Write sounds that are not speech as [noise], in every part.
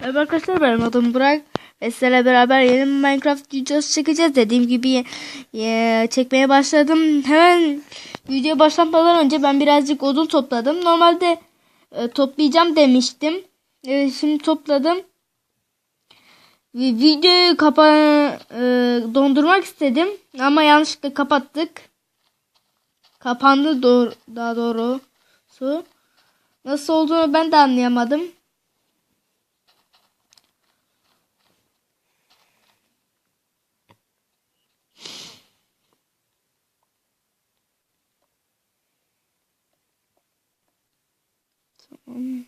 Merhaba arkadaşlar benim adım Burak. Ve sizlerle beraber yeni Minecraft videosu çekeceğiz. Dediğim gibi e, çekmeye başladım. Hemen videoya başlamadan önce ben birazcık odun topladım. Normalde e, toplayacağım demiştim. E, şimdi topladım. Videoyu kapa e, dondurmak istedim. Ama yanlışlıkla kapattık. Kapandı doğru, daha doğrusu. Nasıl olduğunu ben de anlayamadım. Tamam.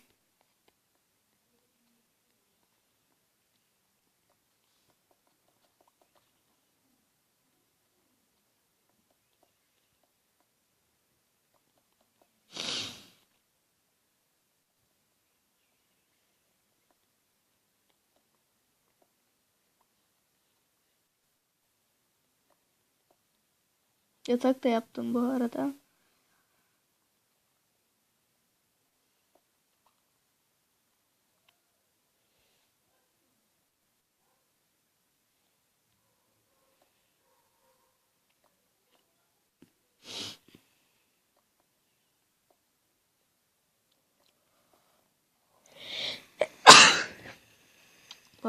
Yatak da yaptım bu arada.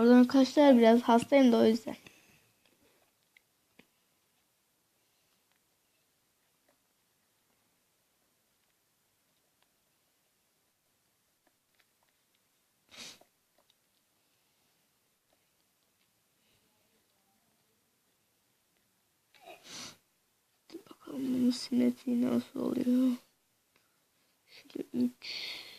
Pardon arkadaşlar biraz hastayım da o yüzden. Bakalım bunun simetriği nasıl oluyor. Şöyle 3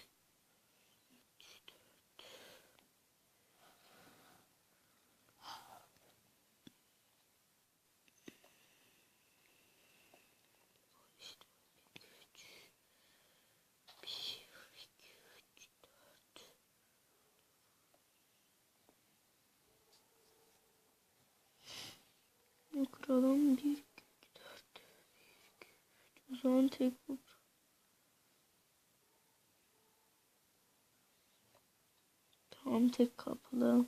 O zaman tek bu. Tamam tek kapılı.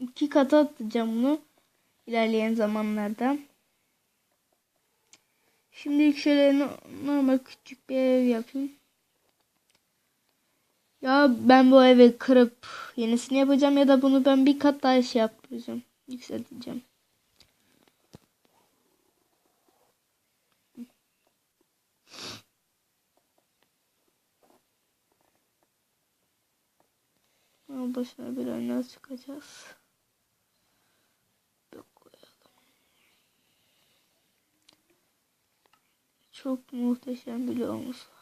İki kata atacağım bunu ilerleyen zamanlarda. Şimdilik şöyle no- normal küçük bir ev yapayım. Ya ben bu evi kırıp yenisini yapacağım ya da bunu ben bir kat daha şey yapacağım. Yükselteceğim. Ama başına bir oyuna çıkacağız. Bir koyalım. Çok muhteşem bir loğumuz var.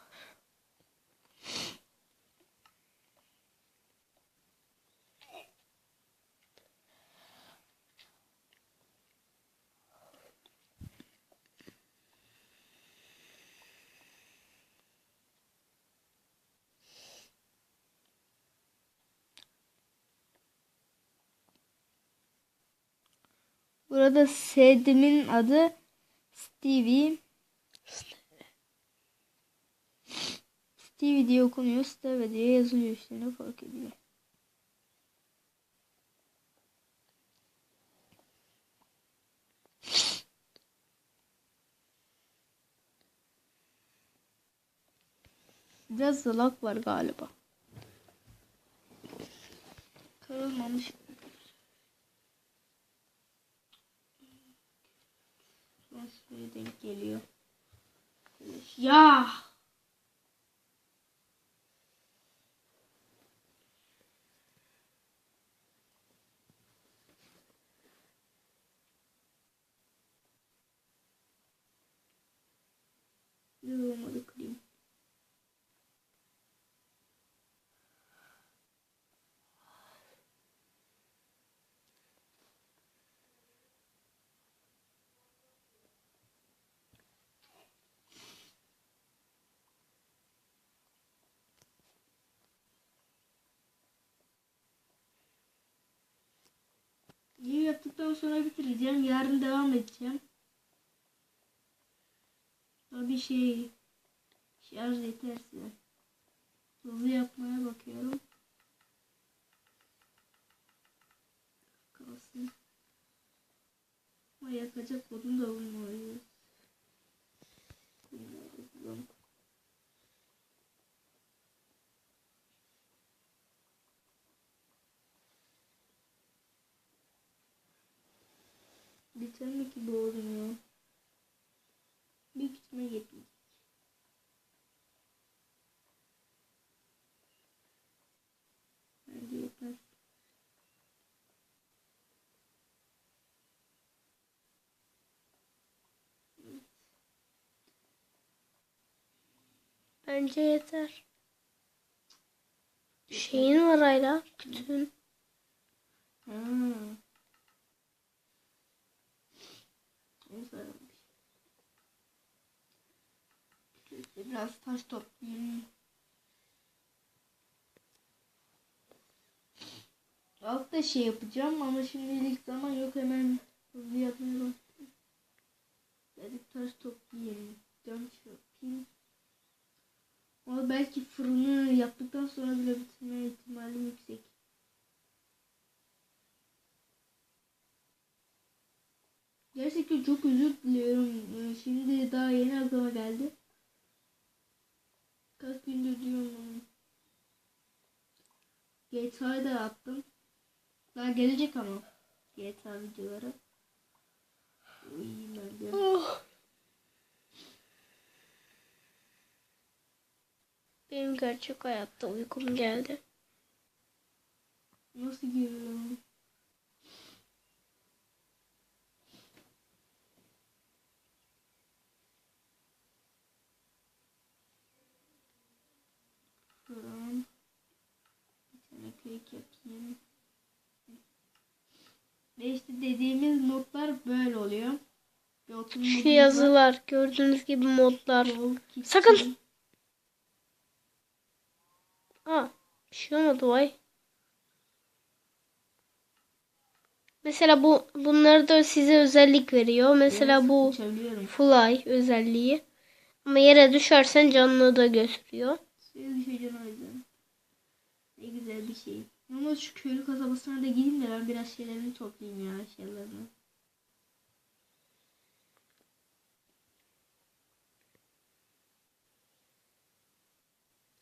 Burada sevdiğimin adı Stevie. Stevie diye okunuyor. Stevie diye yazılıyor işte ne fark ediyor. Biraz da var galiba. Kırılmamış. Nasıl denk geliyor? Ya. Yaptıktan sonra bitireceğim. Yarın devam edeceğim. Tabii şey şarj yeterse. Hızlı yapmaya bakıyorum. Kalsın. Ama yakacak odun da bulmalıyız. Bunları Bu odun ya? Bir gitme yetmez. Bence yetmez. Bence yeter. Şeyin var hala. Kütüğün. Hmm. Güzelmiş. Şöyle Biraz taş toplayayım. Altta şey yapacağım ama şimdilik zaman yok hemen hızlı yapmaya başlayayım. Birazcık taş toplayayım. Cam yapayım. Ama belki fırını yaptıktan sonra bile bitirme ihtimalim yüksek. Gerçekten çok özür diliyorum. Ee, Şimdi daha yeni aklıma geldi. Kaç gündür diyorum onu. GTA'yı da attım. Daha gelecek ama. GTA videoları. Uyuyayım ben bir. Oh. Benim gerçek hayatta uykum geldi. Nasıl giriyorum? Fırın. Bir yapayım. Ve işte dediğimiz notlar böyle oluyor. Şu odamız var. yazılar gördüğünüz gibi modlar. Sakın. Aa, bir şey olmadı vay. Mesela bu bunları da size özellik veriyor. Mesela Evet, bu fly özelliği. Ama yere düşersen canını da gösteriyor. Suya düşeceğim o yüzden. Ne güzel bir şey. Ama şu köylü kasabasına da gideyim de ben biraz şeylerini toplayayım ya eşyalarını.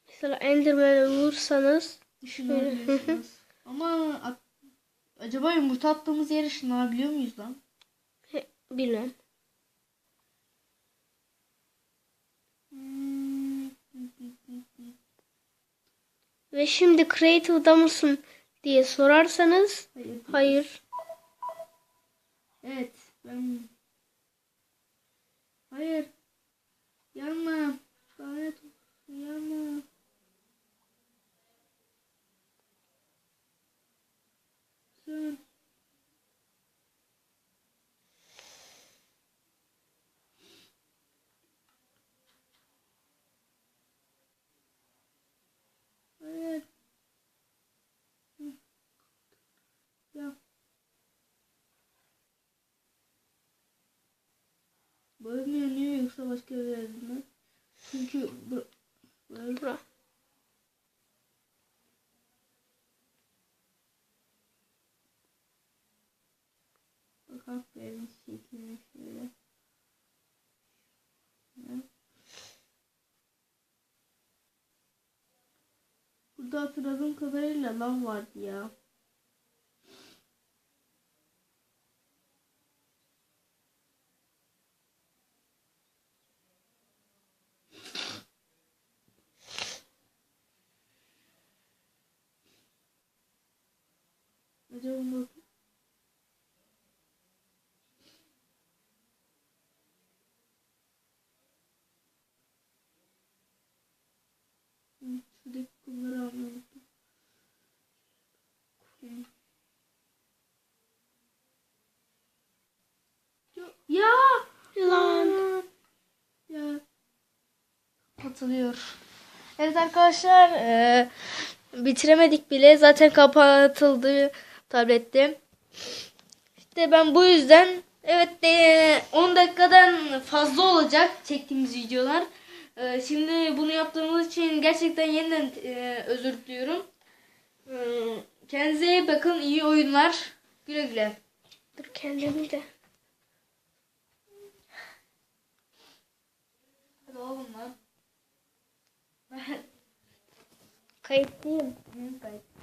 Mesela Enderman'e vursanız. [laughs] Ama acaba yumurta attığımız yere ışınlanabiliyor muyuz lan? bilmem. Hmm. Ve şimdi Creative'da mısın diye sorarsanız Hayır. hayır. Evet ben... Hayır. Yanma. Lanet yanma. Sen. Hayır. Hı. Ya. Bu ev mi yoksa başka bir ev mi? Çünkü bu, bu ev Bura. Bakalım bu evin şekline şöyle. Burada hatırladığım kadarıyla lav vardı ya. Acaba bu Hı, Şuradaki kumları almayı. Kum. Ya! Lan. Ya. Katılıyor. Evet arkadaşlar eee, bitiremedik bile. Zaten kapatıldı tablette. İşte ben bu yüzden evet de 10 dakikadan fazla olacak çektiğimiz videolar. Ee, şimdi bunu yaptığımız için gerçekten yeniden e, özür diliyorum. Kendinize iyi bakın. iyi oyunlar. Güle güle. Dur kendimi de. Hadi oğlum lan. [laughs] Kayıtlıyım. Hı, kayıt.